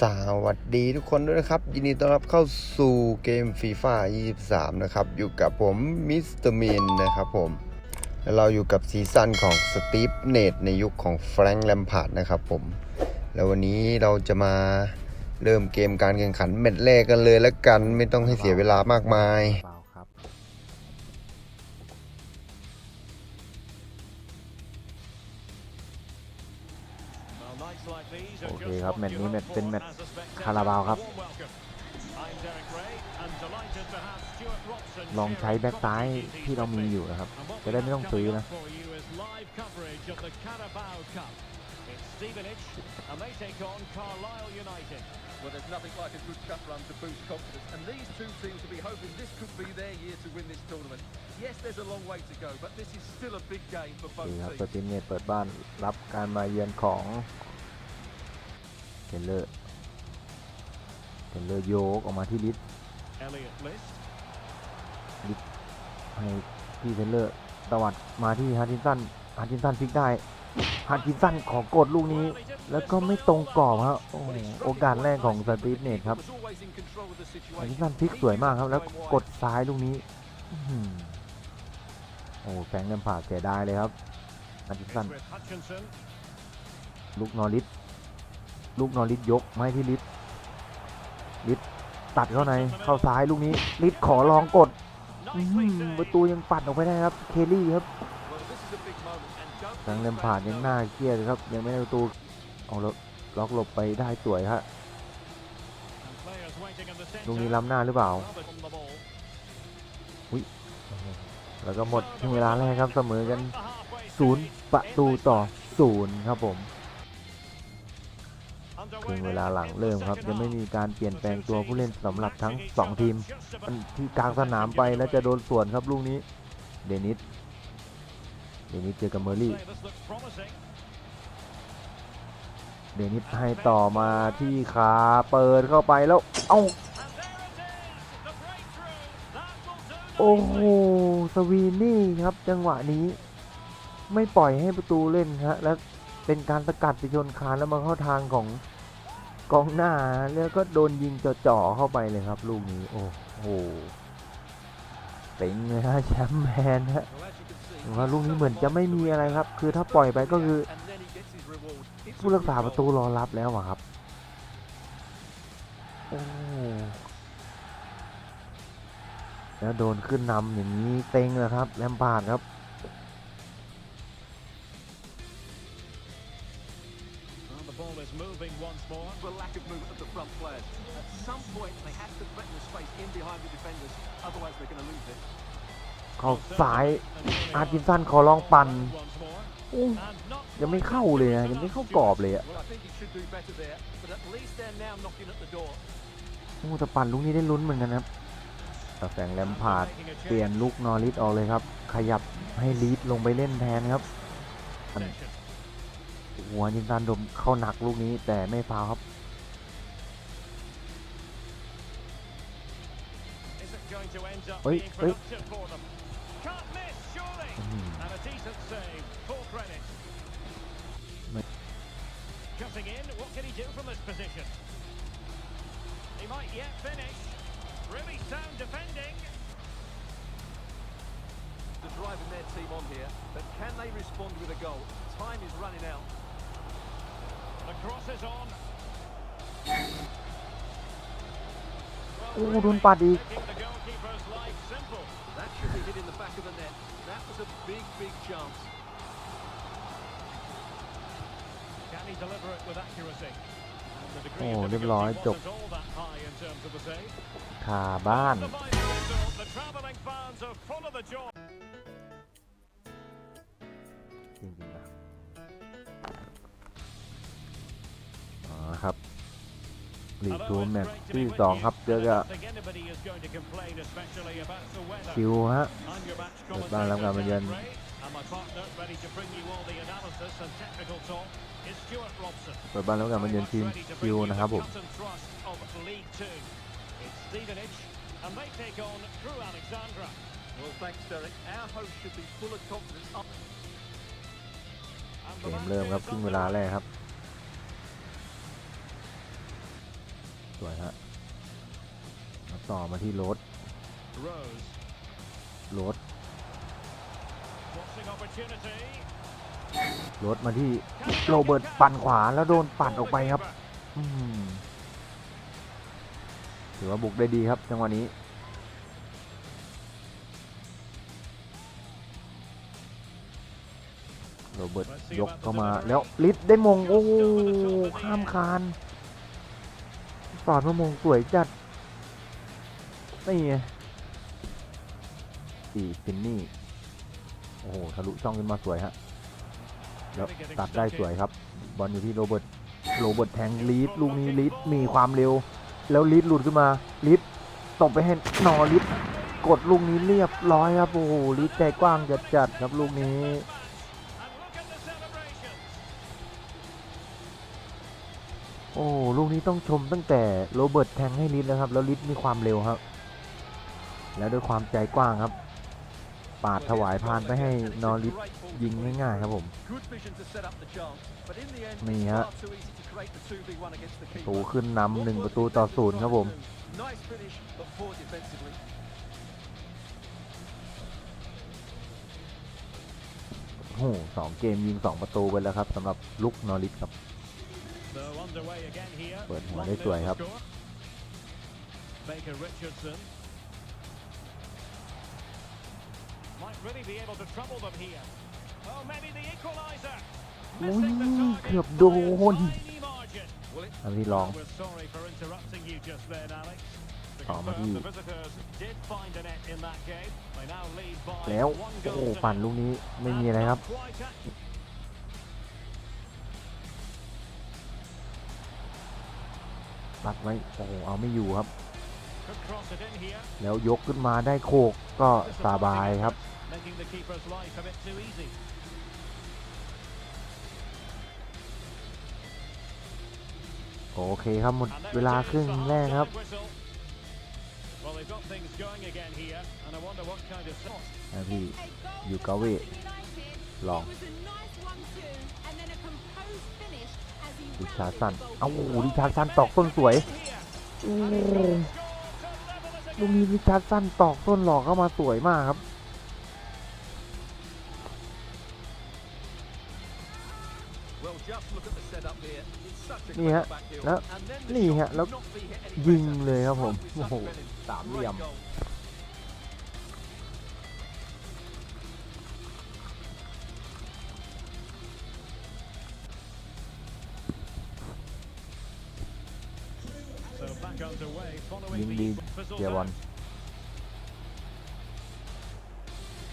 สวัสดีทุกคนด้วยนะครับ ยินดีต้อนรับเข้าสู่เกมฟีฟ่า23 นะครับ อยู่กับผมมิสเตอร์มินนะครับผมและเราอยู่กับซีซั่นของสตีฟเนตในยุคของแฟรงค์แลมพาร์ดนะครับผม แล้ววันนี้เราจะมาเริ่มเกมการแข่งขันเม็ดแรกกันเลยแล้วกันไม่ต้องให้เสียเวลามากมาย ครับโอเคครับแมตช์นี้แมตช์เป็นแมตช์คาราบาวครับ ลองใช้แบ็กซ้ายที่เรามีอยู่นะครับ จะได้ไม่ต้องซื้อนะ Well, there's nothing like a good cup run to boost confidence, and these two teams will be hoping this could be their year to win this tournament. Yes, there's a long way to go, but this is still a big game for both ดีครับ teams. สตินเนตเปิดบ้านรับการมาเยือนของ เทเลอร์เทเลอร์โยกออกมาที่ลิสให้พี่เทเลอร์ตวัดมาที่ฮัตตินสันฮัตตินสันพลิกได้ฮัตตินสันขอกดลูกนี้ แล้วก็ไม่ตรงกรอบครับโอ้โหโอกาสแรกของสตีฟเนตครับ Was always in control of the ฮัตติน situation. สันพลิกสวยมากครับ แล้วกดซ้ายลูกนี้อื้อหือโอ้แฟรงค์แลมพาร์ดเสียดายเลยครับฮัตตินสันลูกนอริส ลูกนอริสยกไมาให้ที่ลิสลิสตัดเข้าในเข้าซ้ายลูกนี้ลิสขอลองกดประตูยังปัดออกไปได้ครับ เคลลี่ครับ Well, this is a big moment, and don't ทางเลมผ่านยังหน้าเครียดเลยครับ ยังไม่ได้ประตูเอาล็อกหลบไปได้สวยฮะลูกนี้ล้ำหน้าหรือเปล่าหุ้ยแล้วก็หมดช่เวลาแรกครับเสมอกันศูนย์ประตูต่อศูนย์ครับผม ครึ่งเวลาหลังเริ่มครับยังไม่มีการเปลี่ยนแปลงตัวผู้เล่นสำหรับทั้งสองทีมที่กลางสนามไปแล้วจะโดนสวนครับลูกนี้เดนิสเดนิสเจอกับเมอร์ลี่เดนิสให้ต่อมาที่ขาเปิดเข้าไปแล้วเอ้าโอ้โหสวีนี่ครับจังหวะนี้ไม่ปล่อยให้ประตูเล่นฮะแล้วเป็นการสกัดไปชนคานแล้วมาเข้าทางของ กองหน้าแล้วก็โดนยิงจ่อๆเข้าไปเลยครับ ลูกนี้โอ้โหเต็งเลยฮะแชมป์แมนฮะว่าลูกนี้เหมือนจะไม่มีอะไรครับ คือถ้าปล่อยไปก็คือ ผู้รักษาประตูรอรับแล้วอะครับโอ้แล้วโดนขึ้นนำอย่างนี้เต็งเลยครับแลมปาร์ดครับ moving once more. For lack of movement of the front players. At some point, they have to threaten the space in behind the defenders, otherwise they're going to lose it. เข้าซ้าย อาร์จินสันขอลองปั่น Once more. อู้ And not ยังไม่เข้าเลยนะยังไม่เข้ากรอบเลยอะ Well, I think he should do better there, but at least they're now knocking at the door. โอ้แต่ปั่นลูกนี้ได้ลุ้นเหมือนกันครับแต่แฝงแลมพาร์ดเปลี่ยนลูกนอริสออกเลยครับ ขยับให้ลีดลงไปเล่นแทนครับอัน หัวจินตันดมเข้าหนักลูกนี้แต่ไม่ฟาวครับ Is it going to end up Oi, being oi. productive for them? Can't miss, surely. อื้อหือ And a decent save. Full credit. Ma- Cutting in, what can he do from this position? He might yet finish. Really sound defending. They're driving their team on here, but can they respond with a goal? Time is running out. The cross is on. โอ้โดนปัดอีก Making the goalkeeper's life simple. That should be hit in the back of the net. That was a big, big chance. Can he deliver it with accuracy? And the degree โอ้ of เรียบร้อย difficulty จบ wasn't all that high in terms of the save. คาบ้าน The final whistle, the travelling fans are full of the joy. ลีกทูแมตช์ที่ 2 ครับ เจอกับคิวฮะเปิดบ้านรับการมาเยือนเปิดบ้านรับการมาเยือนทีมคิวนะครับผมเกมเริ่มครับครึ่งเวลาแรกครับ สวยฮะแล้วต่อมาที่รถ Rose. รถ Watching opportunity. รถมาที่โรเบิร์ตปั่นขวาแล้วโดนปั่นออกไปครับอืมถือว่าบุกได้ดีครับจังหวะนี้โรเบิร์ตยกเข้ามาแล้วลิดได้มงโอ้โหข้ามคาน สอนมามงสวยจัด นี่ไงสี่ฟินนี่ โอ้โห ทะลุช่องขึ้นมาสวยฮะ แล้วตัดได้สวยครับ บอลอยู่ที่โรเบิร์ต โรเบิร์ตแทงลีด ลูกนี้ลีดมีความเร็ว แล้วลีดหลุดขึ้นมาลีดตบไปให้นอลีดกดลูกนี้เรียบร้อยครับ โอ้โหลีดใจกว้างจัดจัดครับลูกนี้ โอ้ลูกนี้ต้องชมตั้งแต่โรเบิร์ตแทงให้ลิดแล้วครับ แล้วลิดมีความเร็วครับ แล้วด้วยความใจกว้างครับ ปาดถวายพานไปให้นอริสยิงง่ายๆครับผม นี่ฮะประตูขึ้นนำหนึ่งประตูต่อศูนย์ครับผมโอ้สองเกมยิงสองประตูไปแล้วครับสำหรับลุกนอริสครับ เปิดหัว One ได้สวย nil ครับ score. Baker Richardson. Might really be able to trouble them here. Oh, maybe the equaliser. อุ้ย Missing the เกือบ target โด by a น tiny margin. Well, it อันที่ลอง We're sorry for interrupting you just then, Alex. To Oh, confirm, Maggie. the visitors did find a net in that game. They now lead by แล้ว one โอ้โห goal to ปั่น nil. ลูกนี้ไม่มีอะไรครับ ตัดไว้โอ้โหเอาไม่อยู่ครับ Could cross it in here, แล้วยกขึ้นมาได้โคกก็สบายครับ making the keeper's life a bit too easy. โอเคครับหมด And then เวลา James ครึ่ง the แรกครับ half-time whistle. Well, they've got things going again here, and I wonder ดิ rounded ชาร์สัน the เอ้า goalkeeper. ดิชาร์สันตอกต้นสวย Here. โอ้ And โห he's got to level it ลูกนี้ดิชาร์สันตอกต้นหลอกเข้ามาสวยมากครับ Well, just look at the setup here. It's such a นี่ clever ฮะ back heel. แล้ว And then the นี่ shot ฮะ แล้ว could not be hit any ยิง better. เลยครับผม With โอ้ such โห finish. สามเหลี่ยม ยิ following ง the ดี whistle เกียร์บอล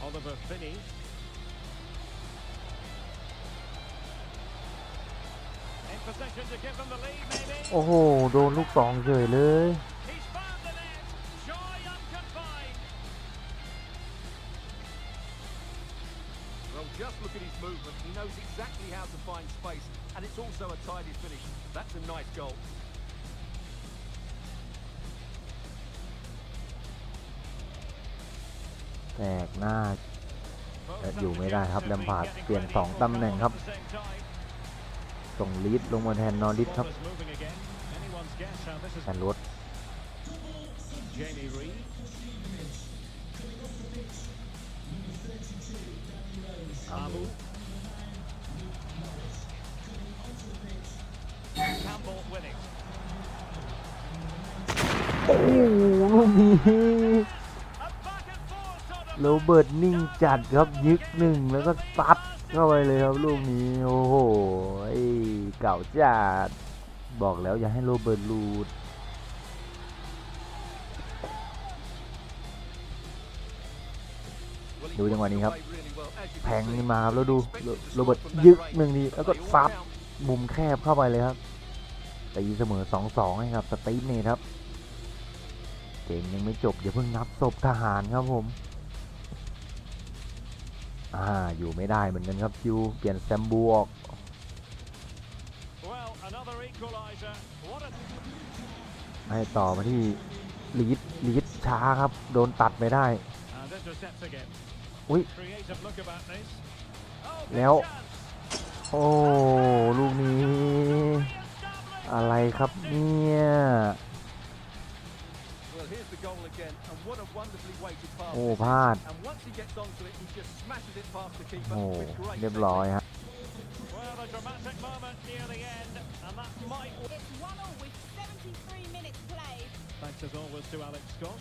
Oliver Finney. In possession to give them the lead, maybe. โอ้โห โดนลูกสองเฉยเลย He's found the net. Joy unconfined. Well, just look at his movement. He knows exactly how to find space, and it's also a tidy finish. That's a nice goal. แตกหน้าอยู่ไม่ได้ครับแลมพาร์ดเปลี่ยน 2ตำแหน่งครับ ส่งลิดลงมาแทนนอริสครับแอนรถอามูโอ้ โรเบิร์ตนิ่งจัดครับยึกหนึ่งแล้วก็ซัดเข้าไปเลยครับลูกนี้โอ้โหไอเก่าจัดบอกแล้วอย่าให้โรเบิร์ตลูดดูจังหวะนี้ครับแทงนี่มาครับแล้วดูโรเบิร์ตยึกหนึ่งทีแล้วก็ซัดมุมแคบเข้าไปเลยครับตีเสมอ 2-2 ให้กับสตีฟเนทครับเกมยังไม่จบอย่าเพิ่งนับศพทหารครับผม อ่าอยู่ไม่ได้เหมือนกันครับคิวเปลี่ยนแซมบูออก Well, another equaliser. What a ให้ต่อมาที่ลีดลีดช้าครับ โดนตัดไม่ได้ and intercepts again. Ui. Creative look about this. Oh, big Léo. chance. โอ้ลูกนี้ Re-established. อะไรครับเนี่ย โอ้ this is. พลาด And once he gets onto it, he just smashes it past the keeper โอ้ with great เรียบร้อย technique. ฮะ Well, a dramatic moment near the end, and that might. It's one all with 73 minutes played. Thanks as always to Alex Scott.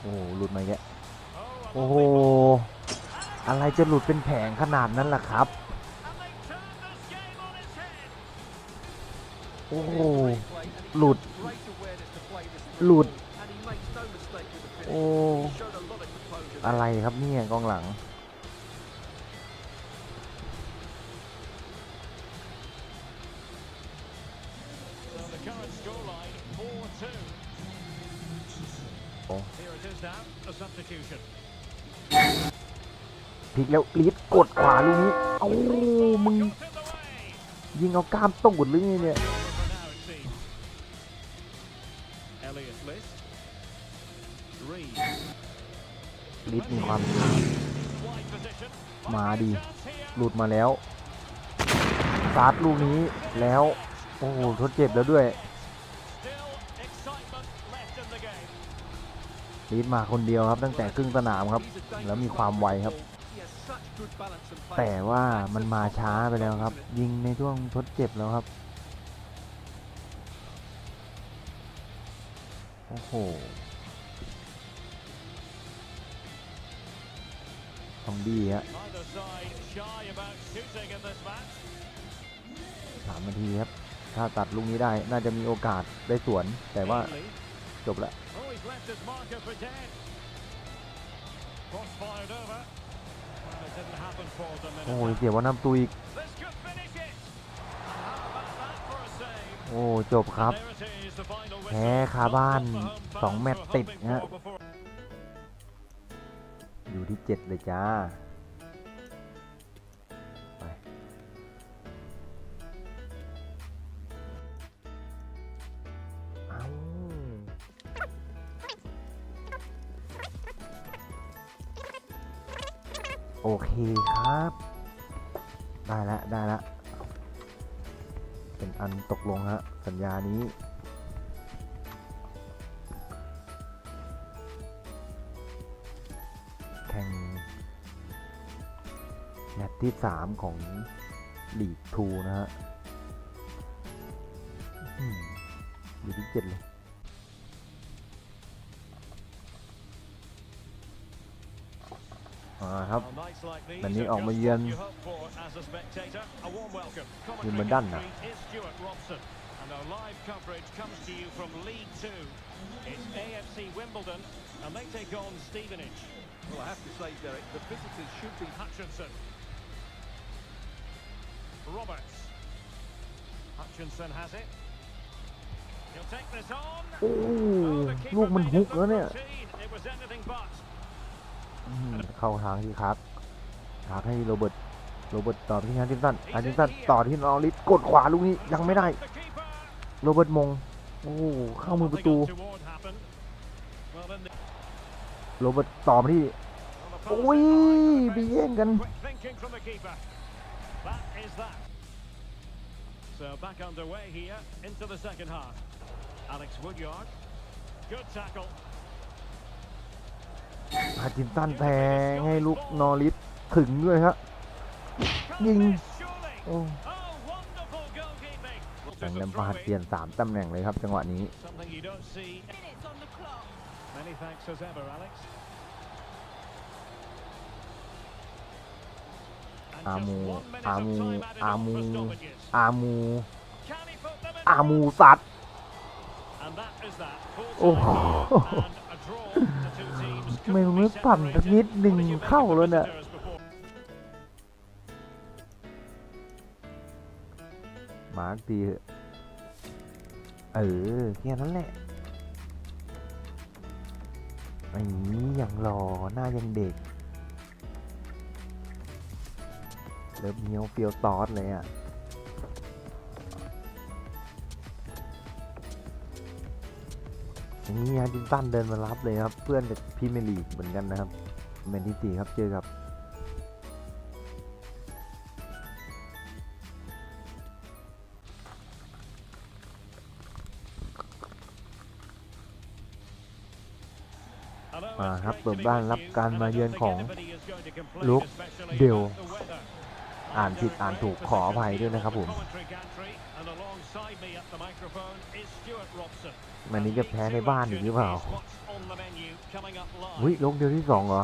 โอ้หลุดมาแก Oh, a โอ้โห lovely ball. อะไรจะหลุดเป็นแผงขนาดนั้นล่ะครับ And they turn this game on its head. โอ้โห Great play, and he หลุด หลุด ball, and he makes no mistake with the finish. โอ้ He showed a lot of composure. อะไรครับเนี่ยกองหลัง So the current scoreline 4-2. Oh. Here it is now, a substitution. พลิกแล้วลีดกดขวาลูกนี้เอ้ามึง Got in the way. ยิงเอากล้ามตูดหรือไงเนี่ย Elliot List. Reed. ลีดมีความ Wide position. มาดิ Chance here. หลุดมาแล้วซาร์ดลูกนี้แล้ว โอ้โหทดเจ็บแล้วด้วย Still excitement left in the game. ลีดมาคนเดียวครับ ตั้งแต่ครึ่งสนามครับ He's a dangerous แล้วมีความไวครับ He has such good balance and pace. แต่ว่ามันมาช้าไปแล้วครับ ยิงในช่วงทดเจ็บแล้วครับ โอ้โห ของดีฮะสามนาทีครับ ถ้าตัดลูกนี้ได้น่าจะมีโอกาสได้สวน แต่ว่าจบละโอ้โหเสียว่านำตัวอีก โอ้จบครับ แพ้คาบ้าน 2 แมตติดฮะอยู่ที่ 7 เลยจ้าาโอเคครับ ได้ละ ได้ละ เป็นอันตกลงฮะสัญญานี้แข่งแมตช์ที่ 3 ของลีกทูนะฮะอยู่ที่7เลยอ่าครับ Well, nights like these วันนี้ are ออกมา just เยือน what you hope for as a spectator. A warm welcome. ยืนบน Commentary ด้านนะ commentary is Stuart Robson. And our live coverage comes to you from League Two. It's AFC Wimbledon, and they take on Stevenage. Well, I have to say, Derek, the visitors should be Hutchinson. Roberts. Hutchinson has it. He'll take this on. โอ้ Oh, the ลู keeper กมัน made ฮุ a ก good แล้วเนี่ย routine. It was anything but. อืมเข้าทางที่คั กคักให้โรเบิร์ตโรเบิร์ตต่อที่ฮันตินสันฮันตินสันต่อที่นอริสกดขวาลูกนี้ยังไม่ได้ The keeper. โรเบิร์ตมงโอ้เข้ามือประตู Nothing untoward happened. Well, then the- โรเบิร์ตต่อมาที่ well, the โอ้ย pass ไป is แย่งกัน Quick thinking from the keeper. That is that. So back underway here into the second half. Alex Woodyard. Good tackle. ฮันตินสันแทงให้ลูกนอริส ถึงด้วยครับ Can't Ding. miss, surely. โอ้ Oh, wonderful goalkeeping. แข่งแลมปาร์ดเปลี่ยน 3 ตำแหน่งเลยครับ จังหวะนี้ Something you don't see. Minutes on the clock. Many thanks as ever, Alex. And อา just มู one minute อา of มู time added อา on มู for stoppages. อามู Can he put them in? อามูซัด And that is that. Full โอ้ time โห here and a draw. The two teams ไม่ couldn't ไม่ be ปั่นสัก separated. นิดหนึ่ง What did you make เข้า of the แล้วเนี่ย มาร์กดีเถอะเออแค่นั้นแหละไอ้นี้ยังรอหน้ายังเด็กเริ่มเนียวเฟียวตอสเลยอะอย่างนี้ฮะจินตันเดินมารับเลยครับ เพื่อนจากพรีเมียร์ลีกเหมือนกันนะครับแมนที่สี่ครับเจอกับ มาครับเปิดบ้านรับการมาเยือนของลุกเดลอ่านผิดอ่านถูกขออภัยด้วยนะครับผมวันนี้จะแพ้ในบ้านอีกหรือเปล่าวิลงเดียวที่สองเหรอ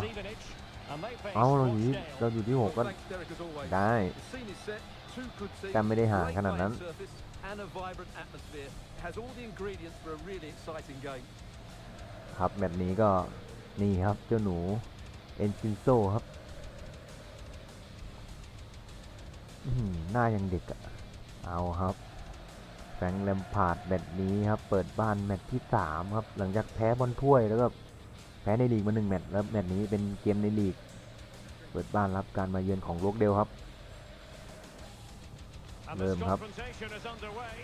เอาเราอยู่ที่เราอยู่ที่หกก็ Thanks, Derek, as always. ได้ The scene is set, two good teams, แต่ไม่ได้ห่าง great ขนาดนั้น playing surface, and a vibrant atmosphere. It has all the ingredients for a really exciting game. ครับแมตช์นี้ก็ นี่ครับเจ้าหนูเอนซินโซครับอื้อหือหน้ายังเด็กอะเอาครับแฟรงค์แลมพาร์ดแมตช์นี้ครับ เปิดบ้านแมตช์ที่สามครับ หลังจากแพ้บอลถ้วยแล้วก็แพ้ในลีกมาหนึ่งแมตช์แล้วแมตช์นี้เป็นเกมในลีก เปิดบ้านรับการมาเยือนของโลกเดลครับ And ริ่ this มครับ confrontation is underway.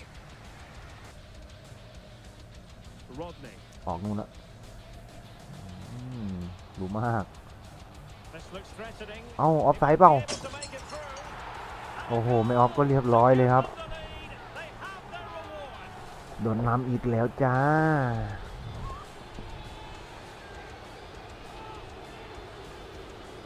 Rodney. ออกนู่นละอื มรู้มาก This looks threatening. เอ้าออฟไซด์เปล่า Able to make it through. โอ้โห ไม่ออฟก็เรียบร้อยเลยครับ The lead. They have their reward. โดนน้ำอีกแล้วจ้า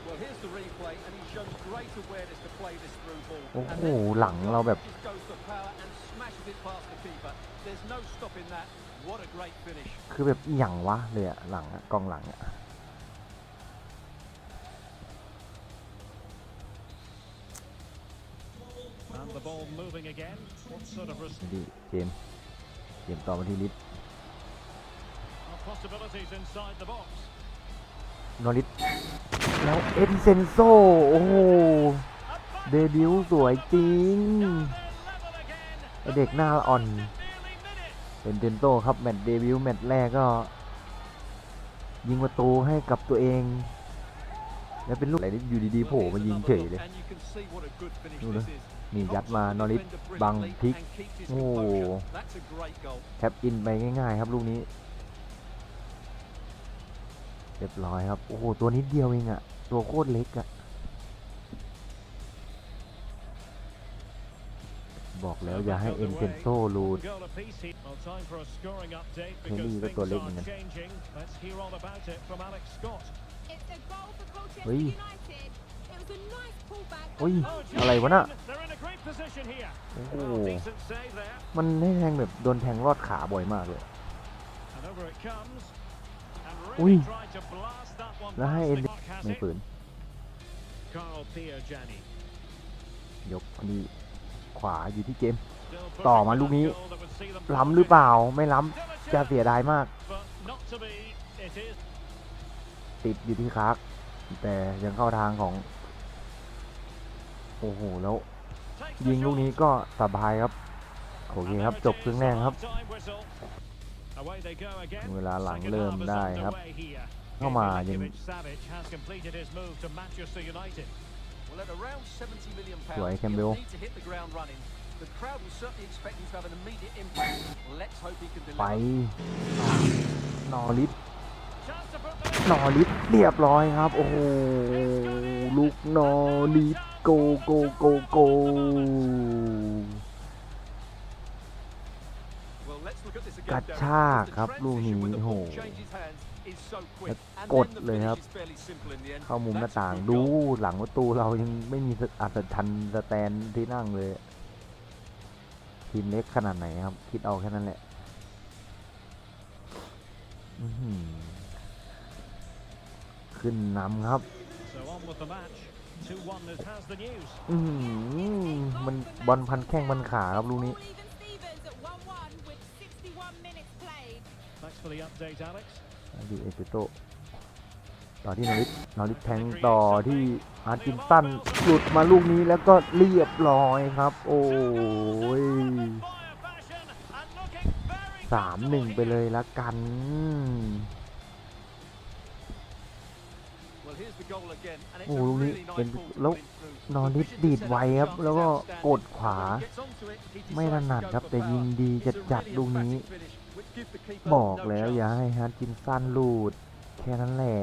Well, here's the replay, and he's shown great awareness to play this through ball. โอ้ And โห then หลังเราแบบ just goes for power and smashes it past the keeper. There's no stopping that. What a great finish. คือแบบอหย่างวะเลยอะหลังอะกองหลังอะ ดีเจมส์เจมส์ต่อมาที่ลิส possibilities inside the box? นอริสแล้วเอ็นเซนโซ โอ้โห เดบิวต์สวยจริง Level again. ไอเด็กหน้าอ่อน Nearly minutes. เป็นเซนโซครับ แมตช์เดบิวต์แมตช์แรกก็ ยิงประตูให้กับตัวเอง แล้วเป็นลูกอะไรนี่อยู่ดีๆโผล่มายิงเฉยเลย And you can see what a good finish Đúng this rồi. is. นี่ยัด Knocks มา off นอ the ริส defender บัง brilliantly พลิก and keeps his โอ้ composure. That's a great goal. แทบอินไปง่ายๆ ครับลูกนี้เรียบร้อยครับ โอ้โห ตัวนิดเดียวเองอะตัวโคตรเล็กอะบอกแล้วอย่าให้เอ็นเซนโซลูด Goal apiece here. Well, time for a scoring update Henry because có things tội lỗi are mình nè. changing. Let's hear all about it from Alex Scott. It's a goal for Colchester Ui. United. It was a nice pullback. Ui. and Oh, goal. อะไรวะน่ะ They're in a great position here. โอ้โห Well, decent save there. มันให้แทงแบบโดนแทงรอดขาบ่อยมากเลย And over it comes. And Ui. really tried to blast that one แล้วให้ past เอ็น the clock has ไม่ it. ฝืน Carl Piergianni. ยกนี่ขวาอยู่ที่เจมส์ Still ต่อ pushing มา for ลูก that นี้ goal that would see them ล้ำหรือเปล่าไม่ล้ Still a ำจะ chance, เสียดายมาก ติดอยู่ที่คาร์กแต่ยังเข้าทางของ โอ้โห แล้ว takes ยิ the งลูก shot. นี้ก็สบายครับ โอเค And ครับ there it จบครึ่ง is, แร the กครับ half-time whistle. Away they go again. เวลาหลัง Second เริ่ม half is ได้ครับ underway here. เข้ามายัง Milinkovic-Savic has completed his move to Manchester United. Well, at around 70 million pounds, Rồi, he'll Campbell. need to hit the ground running. The crowd will certainly expect him to have an immediate impact. Let's hope he can ไป deliver. นอริส นอลิฟเรียบร้อยครับ โอ้โหลูกนอลิฟโกโกโกโกกระชากครับลูกนี้โหกดเลยครับ เข้ามุมหน้าต่างดูหลังประตูเรายังไม่มีอัศชันสแตนที่นั่งเลย ทีมเล็กขนาดไหนครับ คิดเอาแค่นั้นแหละ อื ขึ้นนำครับ So on with the match. 2-1 is has the news. อือหือมันบอลพันแข้งพันขาครับลูกนี้ All even Stevens at 1-1 with 61 minutes played. Thanks for the update, Alex. ดีเอสโตต่อที่นอริสนอริสแทงต่อที่อาร์จินตันหลุดมาลูกนี้แล้วก็เรียบร้อยครับ โอ้ย Fire fashion and looking very สามหนึ่งไปเลยละกัน Well, here's the goal again, and it's โอ้ a ลูกนี้ really nice เป็น ball to แล้ว put in through. นอริส The ดีด vision ไว to set ครับ up แล้วก็ is outstanding. กดขวา When he gets onto it, he ไม่ decides ถ to นัด go ครับ for แต่ยิง power. ดี It's จะ a จัด really ลูกนี้ emphatic finish, which gives the keeper บอก no แล้ว chance. อย่าให้ฮาร์ดจินสันลูด แค่นั้นแหละ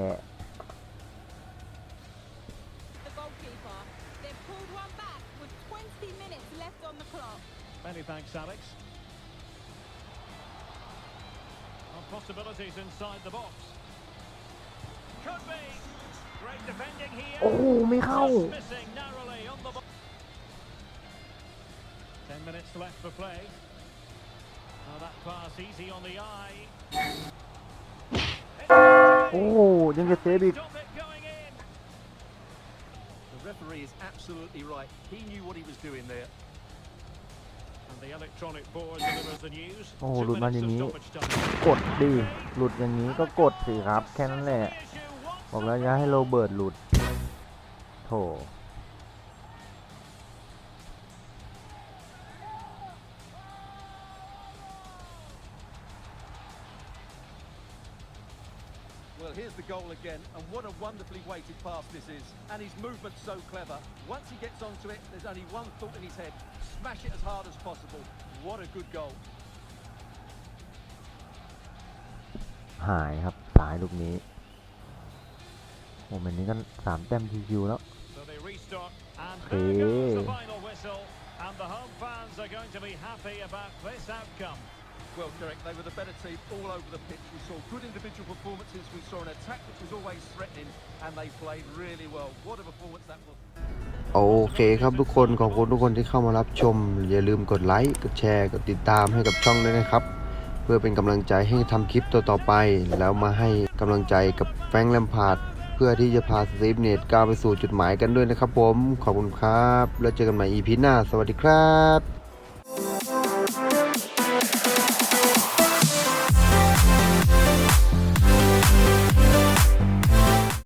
The goalkeeper. They've pulled one back with 20 minutes left on the clock. Many thanks, Alex. Well, possibilities inside the box. could be. Great defending here. โอ้โหไม่เข้า Just missing narrowly on the ball. Ten minutes left for play. Oh, that pass easy on the eye. โอ้โหยังจะเซฟอีก Stop it going in. The referee is absolutely right. He knew what he was doing there. And the electronic board delivers the news. โอ้โห Two หลุดมาอ minutes ย่าง of นี้ stoppage time. กดดิหลุดอย่างนี้ก็กดสิครับ แค่นั้นแหละ Issue once บอกแล้วอย่าให้โรเบิร์ตหลุด โถ Well, here's the goal again, and what a wonderfully weighted pass this is. And his movement's so clever. Once he gets onto it, there's only one thought in his head. Smash it as hard as possible. What a good goal. หายครับสายลูกนี้ โอ้มันนี้ก็สามแต้มชิวๆแล้ว So they restart, and Hey. there goes the final whistle. And the home fans are going to be happy about this outcome. Well, Derek, they were the better team all over the pitch. We saw good individual performances. We saw an attack which was always threatening, and they played really well. What a performance that was. โอเคครับทุกคนขอบคุณทุกคนที่เข้ามารับชม อย่าลืมกดไลค์กดแชร์กดติดตามให้กับช่องด้วยนะครับ เพื่อเป็นกำลังใจให้ทำคลิปตัวต่อไป แล้วมาให้กำลังใจกับแฟรงค์แลมพาร์ดเพื่อที่จะพาสตีฟเนตก้าวไปสู่จุดหมายกันด้วยนะครับผม ขอบคุณครับ แล้วเจอกันใหม่ EP หน้า สวัสดีครับ